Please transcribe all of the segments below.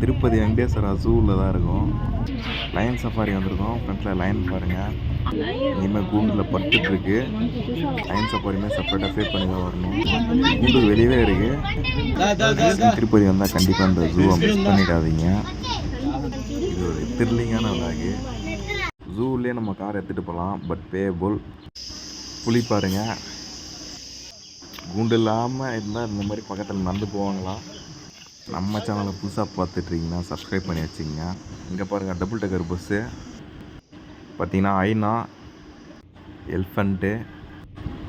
திருப்பதி வெங்கடேஸ்வரா ஜூவில் தான் இருக்கும். Line safari வந்திருக்கோம். ஃப்ரண்ட்டில் லயன் பாருங்கள் இனிமேல் கூண்டில் படுத்துட்டு லைன் லயன் சஃபாரியுமே செப்பரேட்டாக பே பண்ணி தான் வரணும். கூண்டு வெளியவே இருக்குது திருப்பதி வந்தால் கண்டிப்பாக இந்த ஜூவை மிஸ் பண்ணிடாதீங்க. இது ஒரு த்ரில்லிங்கான விளாகு ஜூவிலே நம்ம கார் எடுத்துகிட்டு போகலாம் பட் பேபிள் புளி பாருங்கள் கூண்டு இல்லாமல் இருந்தால் இந்த மாதிரி பக்கத்தில் நடந்து போவாங்களாம். நம்ம சேனலை புதுசாக பார்த்துட்ருக்கீங்கன்னா சப்ஸ்கிரைப் பண்ணி வச்சுங்க இங்கே பாருங்கள் டபுள் டக்கர் பஸ்ஸு பார்த்தீங்கன்னா ஐநா எல்ஃபண்ட்டு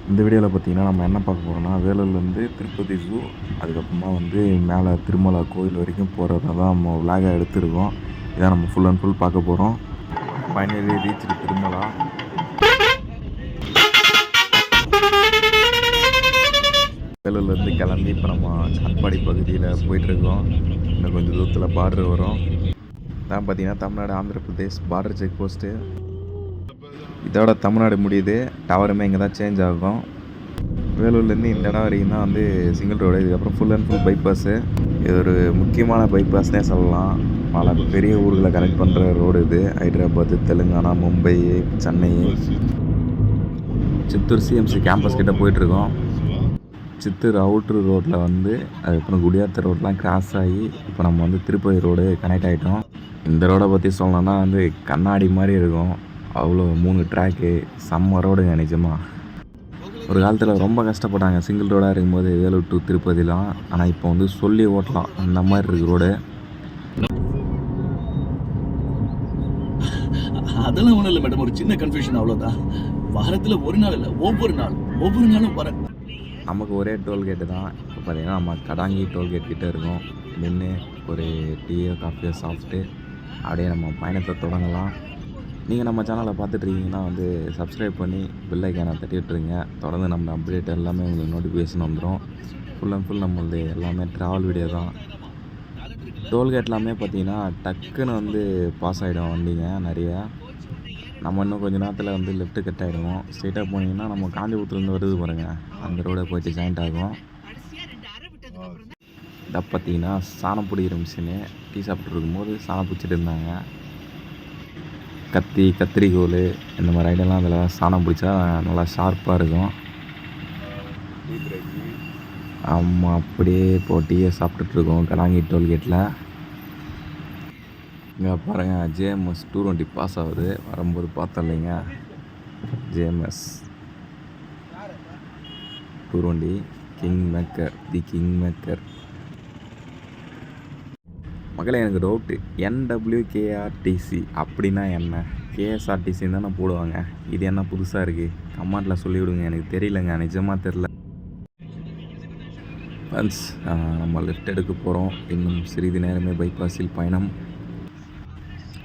இந்த வீடியோவில் பார்த்தீங்கன்னா நம்ம என்ன பார்க்க போகிறோம்னா வேலூர்லேருந்து திருப்பதி ஜூ அதுக்கப்புறமா வந்து மேலே திருமலா கோயில் வரைக்கும் போகிறத தான் நம்ம விளாகாக எடுத்திருக்கோம். இதான் நம்ம ஃபுல் அண்ட் ஃபுல் பார்க்க போகிறோம் ஃபைனலி ரீச் திருமலா. வேலூர்லேருந்து கிளம்பி இப்போ நம்ம சாட்பாடி பகுதியில் போயிட்டுருக்கோம். இன்னும் கொஞ்சம் தூரத்தில் பார்டர் வரும். தான் பார்த்தீங்கன்னா Tamil Nadu Andhra Pradesh border check post இதோட தமிழ்நாடு முடியுது. டவருமே இங்கே தான் சேஞ்ச் ஆகும். வேலூர்லேருந்து இந்த இடம் வரைக்கும் தான் வந்து சிங்கிள் ரோடு இதுக்கப்புறம் ஃபுல் அண்ட் ஃபுல் பைபாஸு இது ஒரு முக்கியமான பைபாஸ்னே சொல்லலாம். பல பெரிய ஊர்களை கனெக்ட் பண்ணுற ரோடு இது. ஹைதராபாத் தெலுங்கானா மும்பை சென்னை. சித்தூர் சிஎம்சி கேம்பஸ் கிட்ட போயிட்டுருக்கோம். சித்தூர் அவுட்ரு ரோட்டில் வந்து அதுக்கப்புறம் குடியாத்த ரோட்லாம் கிராஸ் ஆகி இப்போ நம்ம வந்து திருப்பதி ரோடு கனெக்ட் ஆகிட்டோம் இந்த ரோடை பற்றி சொல்லணும்னா வந்து கண்ணாடி மாதிரி இருக்கும். அவ்வளோ மூணு ட்ராக்கு செம்ம ரோடுங்க நிஜமாக ஒரு காலத்தில் ரொம்ப கஷ்டப்பட்டாங்க. சிங்கிள் ரோடாக இருக்கும்போது வேலூர் டு திருப்பதிலாம். ஆனால் இப்போ வந்து சொல்லி ஓட்டலாம். அந்த மாதிரி இருக்கு ரோடு. அதெல்லாம் ஒன்றும் இல்லை மேடம். ஒரு சின்ன கன்ஃபியூஷன் அவ்வளோதான் வாரத்தில் ஒரு நாள் இல்லை. ஒவ்வொரு நாள். ஒவ்வொரு நாளும் வரேன் நமக்கு ஒரே டோல்கேட்டு தான். இப்போ பார்த்தீங்கன்னா நம்ம கடாங்கி டோல்கேட் கிட்டே இருக்கோம். நின்று ஒரு டீயோ காஃபியோ சாப்பிட்டு அப்படியே நம்ம பயணத்தை தொடங்கலாம். நீங்கள் நம்ம சேனலை பார்த்துட்ருக்கீங்கன்னா வந்து சப்ஸ்கிரைப் பண்ணி பில்லைக்கான தட்டி விட்டுருங்க தொடர்ந்து நம்ம அப்டேட் எல்லாமே உங்களுக்கு நோட்டிஃபிகேஷன் வந்துடும் ஃபுல் அண்ட் ஃபுல் நம்மளது எல்லாமே ட்ராவல் வீடியோ தான். டோல்கேட் எல்லாமே பார்த்தீங்கன்னா டக்குன்னு வந்து பாஸ் ஆகிடும் வண்டிங்க நிறைய. நம்ம இன்னும் கொஞ்ச நேரத்தில் வந்து லெஃப்ட்டு கட் ஆகிடுவோம் ஸ்ட்ரெயிட்டாக போனீங்கன்னா நம்ம காஞ்சிபுரத்துலேருந்து வருது பாருங்க. அந்த ரோடை போயிட்டு ஜாயிண்ட் ஆகும். இதை பார்த்தீங்கன்னா சாணம் பிடிக்கிற மிஷினு டீ சாப்பிட்டு இருக்கும்போது சாணம் பிடிச்சிட்டு இருந்தாங்க. கத்தி கத்திரிக்கோல் இந்த மாதிரி ஐட்டம்லாம் அதில் சாணம் பிடிச்சா நல்லா ஷார்ப்பாக இருக்கும். ஆமாம் அப்படியே போட்டியே சாப்பிட்டுட்ருக்கோம் கலாங்கி டோல்கேட்டில் இங்கே பாருங்கள் ஜேஎம்எஸ் டூ டுவெண்ட்டி பாஸ் ஆகுது. வரும்போது பார்த்தோம் இல்லைங்க. JMS two twenty king maker the king maker மகளே எனக்கு டவுட்டு என்டபிள்யூகேஆர்டிசி அப்படின்னா என்ன? கேஎஸ்ஆர்டிசின்னு தானே போடுவாங்க. இது என்ன புதுசாக இருக்குது கமெண்ட்டில் சொல்லிவிடுங்க. எனக்கு தெரியலங்க. நிஜமாக தெரில ஃப்ரெண்ட்ஸ் நம்ம லெஃப்ட் எடுக்க போகிறோம் இன்னும் சிறிது நேரமே பைபாஸில் பயணம்.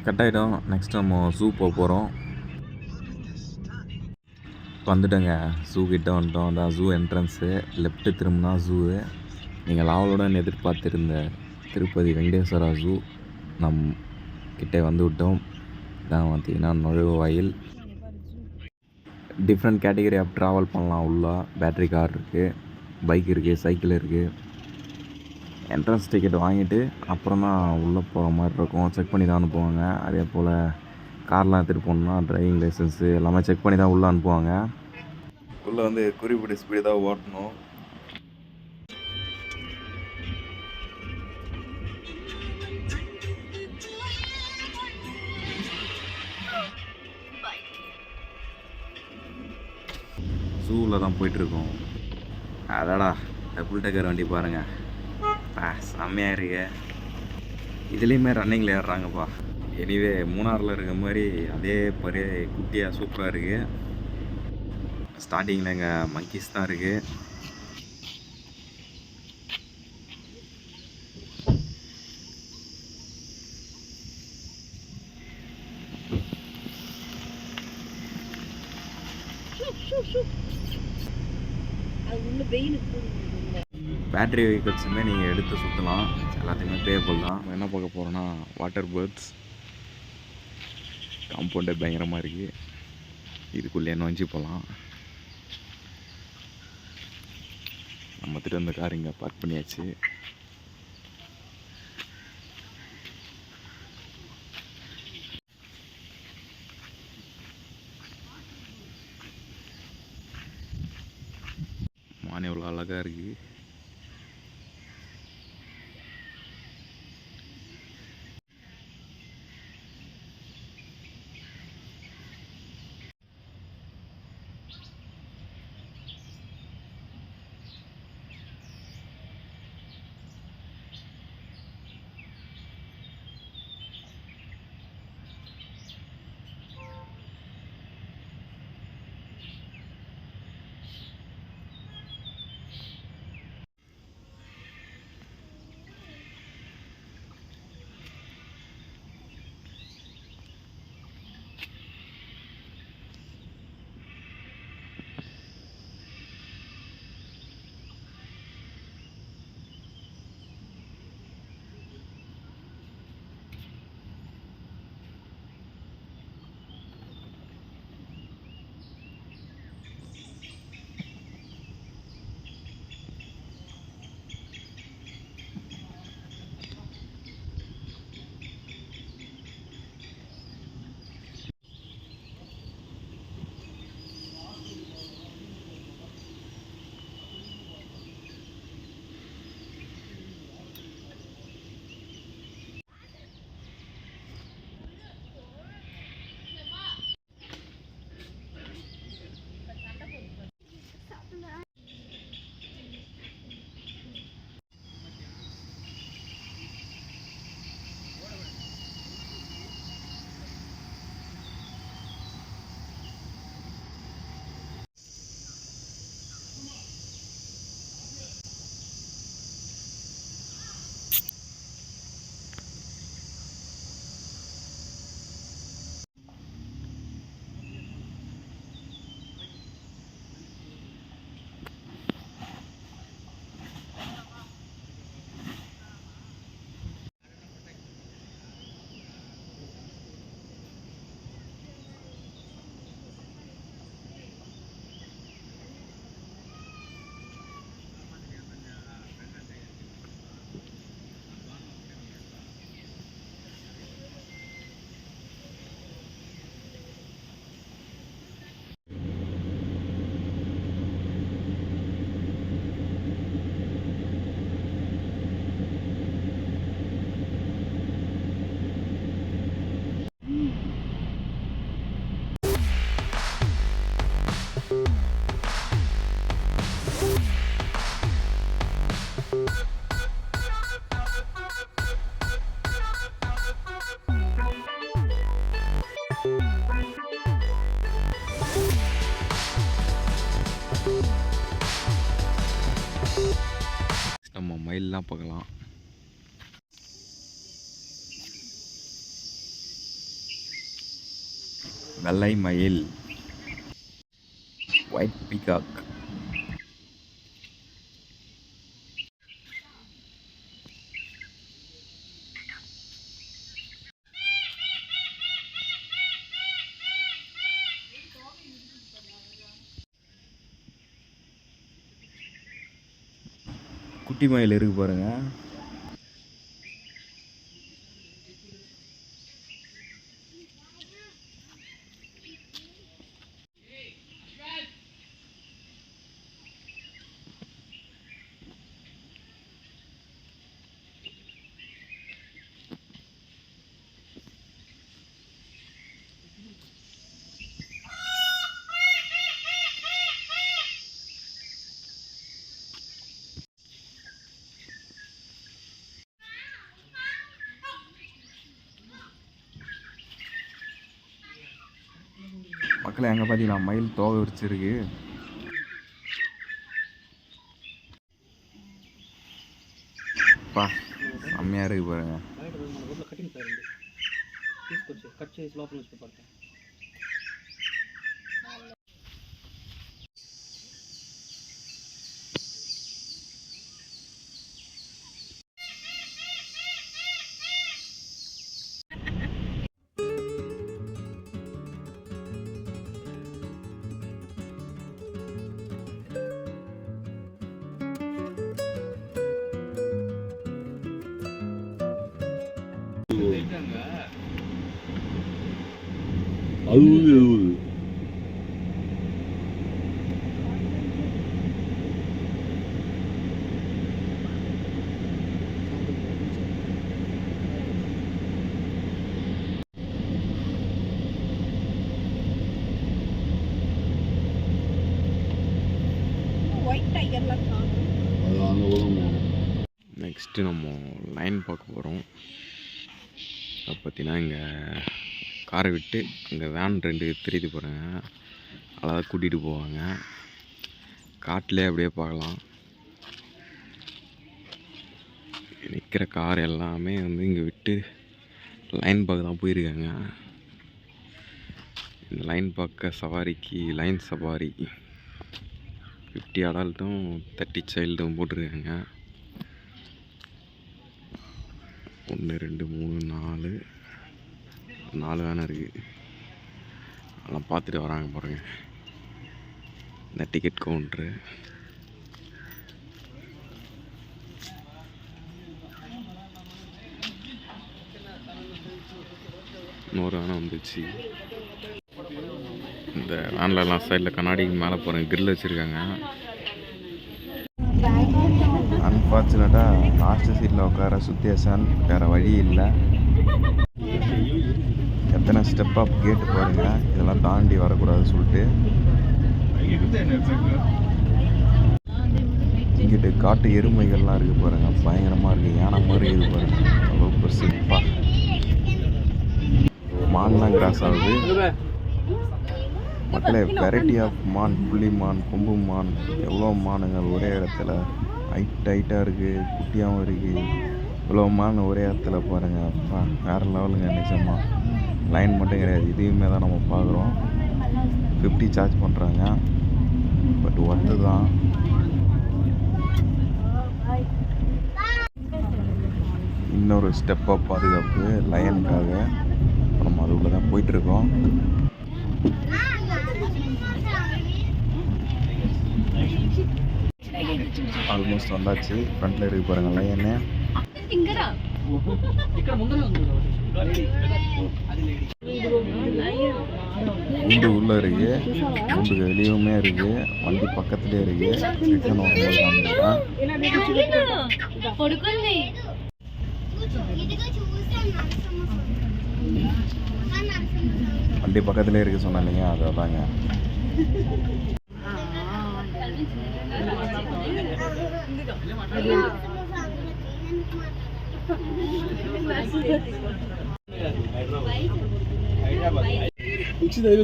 கட் ஆகிடும் நெக்ஸ்ட் நம்ம ஜூ போக போகிறோம் வந்துட்டோங்க. ஜூ கிட்ட வந்துட்டோம். அதான் ஜூ என்ட்ரன்ஸு லெஃப்ட்டு திரும்பினா ஜூவு நீங்கள் லாவலுடன் எதிர்பார்த்திருந்த திருப்பதி வெங்கடேஸ்வரா ஜூ நம் கிட்டே வந்து விட்டோம். இதான் பார்த்தீங்கன்னா நுழைவாயில் டிஃப்ரெண்ட் கேட்டகரி ஆஃப் ட்ராவல் பண்ணலாம். உள்ள பேட்ரி கார் இருக்குது பைக் இருக்குது சைக்கிள் இருக்குது என்ட்ரன்ஸ் டிக்கெட் வாங்கிட்டு அப்புறம் தான் உள்ளே போகிற மாதிரி இருக்கும். செக் பண்ணி தான் அனுப்புவாங்க. அதே போல் கார்லாம் எடுத்துகிட்டு போகணுன்னா டிரைவிங் லைசன்ஸு எல்லாமே செக் பண்ணி தான் உள்ளே அனுப்புவாங்க. உள்ளே வந்து குறிப்பிட்ட ஸ்பீடு தான் ஓட்டணும். ஜூவில் தான் போயிட்டுருக்கோம். அடடா டபுள் டக்கர் வண்டி பாருங்கள் ஆ செம்மையாக இருக்கு. இதுலேயுமே ரன்னிங்கில் ஏறுறாங்கப்பா. எனிவே மூணாரில் இருக்க மாதிரி அதே பெரிய குட்டியாக சூப்பராக இருக்குது ஸ்டார்டிங்கில் இங்கே மங்கீஸ் தான் இருக்குது பேட்ரி வெஹிக்கிள்ஸுமே நீங்கள் எடுத்து சுற்றலாம் எல்லாத்தையுமே பேபிள் தான். என்ன பார்க்க போகிறோன்னா வாட்டர் பேர்ட்ஸ் காம்பவுண்டே பயங்கரமாக இருக்குது இதுக்குள்ளே நுழைஞ்சி போகலாம் நம்ம திட்ட அந்த கார் இங்கே பார்க் பண்ணியாச்சு. மானி எவ்வளோ அழகாக இருக்குது நம்ம பார்க்கலாம். வெள்ளை மயில். ஒயிட் பிகாக் குட்டி மயில் இருக்கு பாருங்கள் அங்கே எங்கே பார்த்தீங்களா மயில் தோகை விரிச்சிருக்கு. பா செம்மையாக இருக்கு பாருங்க. ஃபஸ்ட்டு நம்ம லைன் பார்க்க போகிறோம் அதை பார்த்தீங்கன்னா இங்கே காரை விட்டு அங்கே வேன் ரெண்டு தெரியுது போகிறாங்க அழகாக கூட்டிகிட்டு போவாங்க. காட்டிலே அப்படியே பார்க்கலாம். நிற்கிற கார் எல்லாமே வந்து இங்கே விட்டு லைன் பார்க்க தான் போயிருக்காங்க. இந்த லைன் பார்க்க சவாரிக்கு லைன் சவாரி. ஃபிஃப்டி அடல்ட்டும் தேர்ட்டி சைல்டும் போட்டிருக்காங்க. ஒன்று ரெண்டு மூணு நாலு. நாலு வேனை இருக்குது அதெல்லாம் பார்த்துட்டு வராங்க பாருங்க. இந்த டிக்கெட் கவுண்ட்ரு நூறு வேனை வந்துச்சு. இந்த வேன்லலாம் சைடில் கண்ணாடிக்கு மேலே போகிறேன் கிரில் வச்சுருக்காங்க. அன்ஃபார்ச்சுனேட்டாக லாஸ்ட் சீட்டில் உட்கார சுத்தியசான் வேறு வழி இல்லை. எத்தனை ஸ்டெப் அப் கேட்டு பாருங்க இதெல்லாம் தாண்டி வரக்கூடாதுன்னு சொல்லிட்டு. இங்கிட்டு காட்டு எருமைகள்லாம் இருக்குது பாருங்க. பயங்கரமாக இருக்குது யானை மாதிரி இருக்குது பாருங்க. அவ்வளோ பெருசுப்பா மான்லாம் கிராஸ் ஆகுது. மக்களே வெரைட்டி ஆஃப் மான் புள்ளி மான் கொம்பு மான் எவ்வளோ மானுங்கள் ஒரே இடத்துல. ஹைட் ஹைட்டாக இருக்குது குட்டியாகவும் இருக்குது இவ்வளோ மான் ஒரே இடத்துல பாருங்க. அப்பா வேறு லெவலுங்க நிஜமாக லைன் மட்டும் கிடையாது. இதையுமே தான் நம்ம பார்க்குறோம். ஃபிஃப்டி சார்ஜ் பண்ணுறாங்க பட் ஒர்த்து தான். இன்னொரு ஸ்டெப் அப் பாதுகாப்பு லயனுக்காக இப்போ நம்ம அது தான் போயிட்டுருக்கோம் ஆல்மோஸ்ட் வந்தாச்சு. ஃப்ரண்ட்டில் இருக்கு பாருங்கள் என்ன வீடு உள்ளே இருக்கு. வீடு வெளியுமே இருக்கு. வண்டி பக்கத்துலயே இருக்கு. ரிட்டர்ன் வண்டி பக்கத்துலயே இருக்கு சொன்னாங்க அது அதாங்க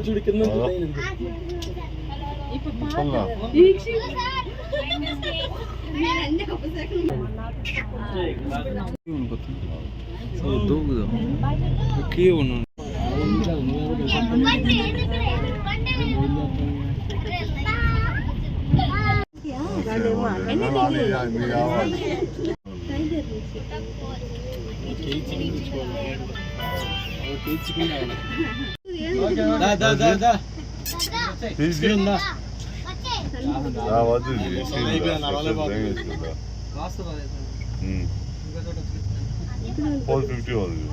చూడు కింద ఉన్నాను వాస్తవ ఫోర్ ఫిఫ్టీ అవుతుంది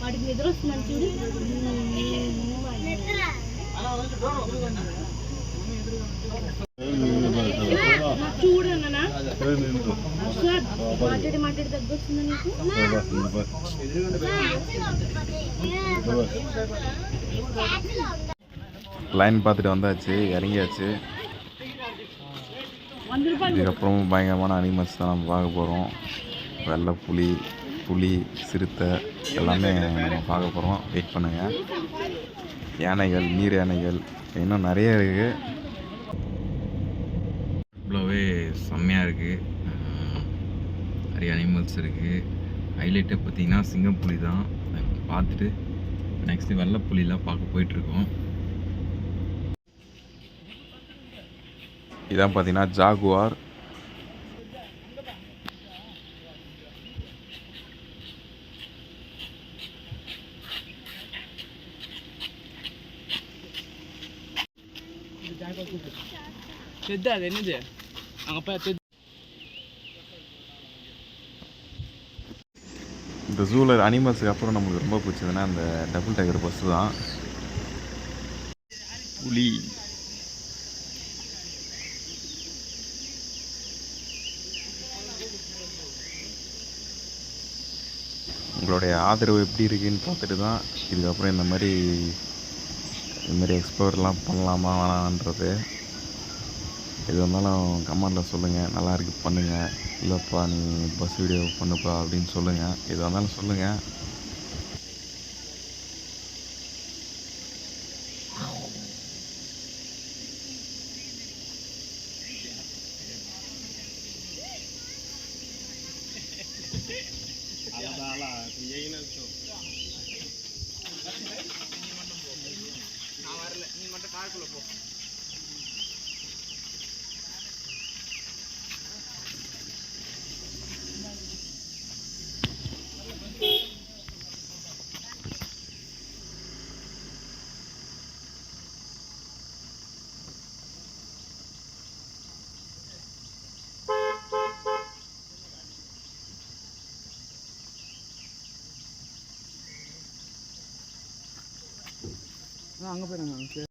వాడికి నిద్ర వస్తుందని చూడు. చూడన్నా మాట్లాడి మాట్లాడి దగ్గర వస్తుందా నీకు லைன் பார்த்துட்டு வந்தாச்சு இறங்கியாச்சு இதுக்கப்புறம் பயங்கரமான அனிமல்ஸ் தான் நம்ம பார்க்க போகிறோம் வெள்ளை புலி புலி சிறுத்தை எல்லாமே நம்ம பார்க்க போகிறோம் வெயிட் பண்ணுங்கள் யானைகள் நீர் யானைகள் இன்னும் நிறைய இருக்குது இவ்வளோவே செம்மையாக இருக்குது நிறைய அனிமல்ஸ் இருக்குது ஹைலைட்டே பார்த்தீங்கன்னா சிங்கப்புலி தான். பார்த்துட்டு நெக்ஸ்ட்டு வெள்ளை புலிலாம் பார்க்க போயிட்டுருக்கோம். இதான் பார்த்தீங்கன்னா ஜாகுவார். தெத்து அது என்னது அங்கே போய் இந்த ஜூவில் அனிமல்ஸுக்கு அப்புறம் நம்மளுக்கு ரொம்ப பிடிச்சதுன்னா அந்த டபுள் டயர் பஸ்ஸு தான். புலி. உங்களுடைய ஆதரவு எப்படி இருக்குன்னு பார்த்துட்டு தான் இதுக்கப்புறம் இந்த மாதிரி இந்த மாதிரி எக்ஸ்ப்ளோர்லாம் பண்ணலாமா வேணான்றது எது வந்தாலும் கமெண்டில் சொல்லுங்கள் நல்லா இருக்கு பண்ணுங்கள் இல்லைப்பா நீ பஸ் வீடியோ பண்ணுப்பா அப்படின்னு சொல்லுங்கள் எது வந்தாலும் சொல்லுங்கள் அங்கே போயிடுங்க அங்கே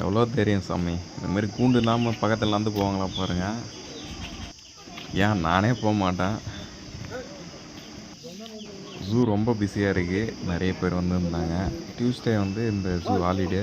எவ்வளோ தெரியும் சாமி? இந்த மாதிரி கூண்டு இல்லாமல் பக்கத்தில் வந்து போவாங்களா பாருங்க. ஏன்? நானே போக மாட்டேன். ஜூ ரொம்ப பிஸியாக இருக்குது நிறைய பேர் வந்துருந்தாங்க. டியூஸ்டே வந்து இந்த ஜூ ஹாலிடே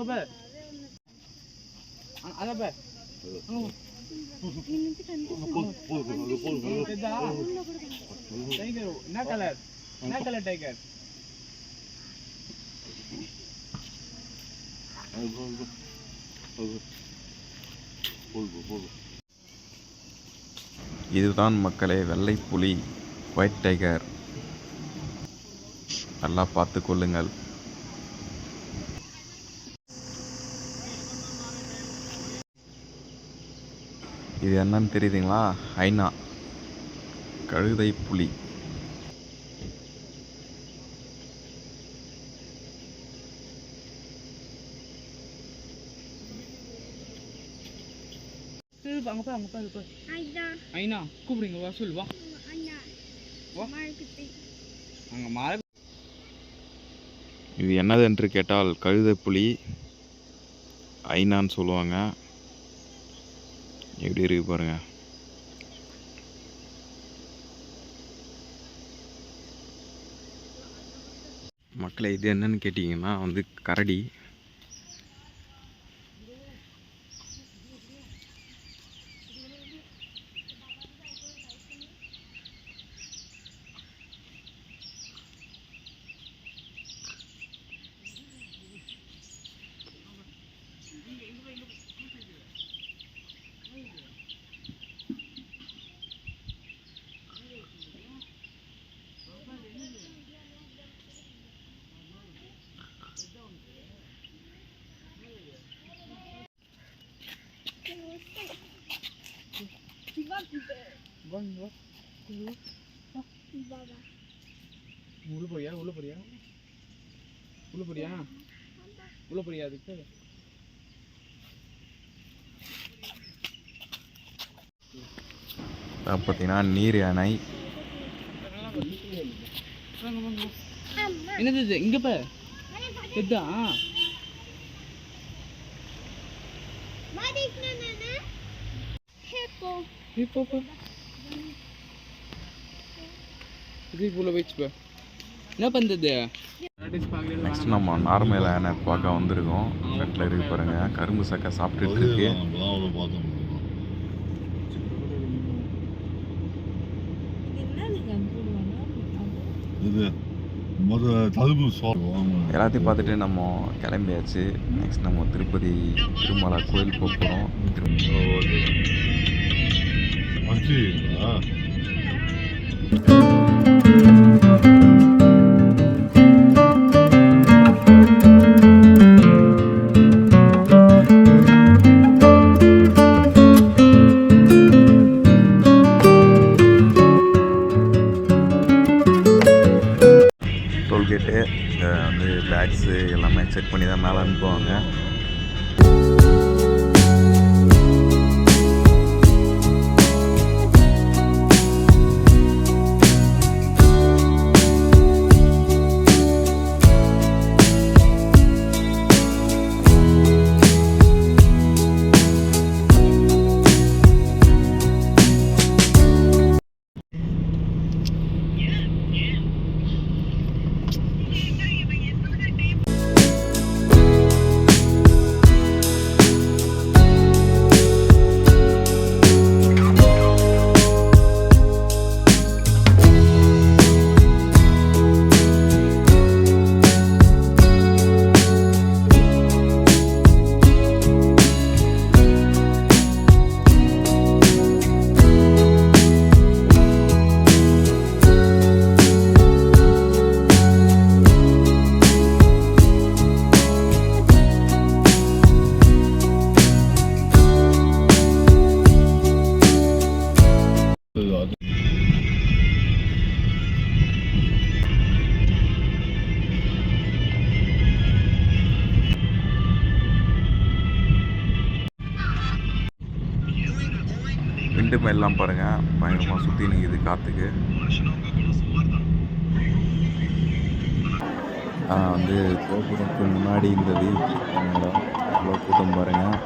அங்க பே. அங்க பே. டைகர் என்ன கலர் என்ன கலர் டைகர் இதுதான் மக்களே வெள்ளை புலி ஒயிட் டைகர் நல்லா பார்த்து கொள்ளுங்கள். இது என்னன்னு தெரியுதுங்களா? ஐநா. கழுதை புலி. அங்க அங்க கூப்பிடுங்க வா சொல்லு வா. அண்ணா வா. மார்க்கெட்டி. அங்க மழை இது என்னதென்று கேட்டால் கழுதை புலி ஐநான்னு சொல்லுவாங்க. எப்படி இருக்கு பாருங்க. மக்களை இது என்னன்னு கேட்டிங்கன்னா வந்து கரடி. உள்ள போறியா? உள்ள போறியா? உள்ள போறியா? உள்ள போறியா அதுக்கு? பார்த்தீங்கன்னா நீர் யானை. என்னது இது? இங்க பே எதா ஹேப்போ இப்போ போ இது இவ்வளோ வச்சு பே என்ன பண்ணுறது நெக்ஸ்ட் நம்ம நார்மல் யானை பார்க்க வந்திருக்கோம். ஃப்ரண்ட்டில் இருக்கு பாருங்க. கரும்பு சக்கை சாப்பிட்டுட்டு இருக்கு. இது எல்லாத்தையும் பார்த்துட்டு நம்ம கிளம்பியாச்சு. நெக்ஸ்ட் நம்ம திருப்பதி திருமலா கோயில் போக போகிறோம் அடிச்சுங்களா டோல்கேட்டு விண்டு எல்லாம் பாருங்கள் பயங்கரமாக சுற்றி நிற்கிது காற்றுக்கு வந்து கோபுரத்துக்கு முன்னாடி இந்த வியூ கிளிக் அவ்வளோ கூட்டம் பாருங்கள்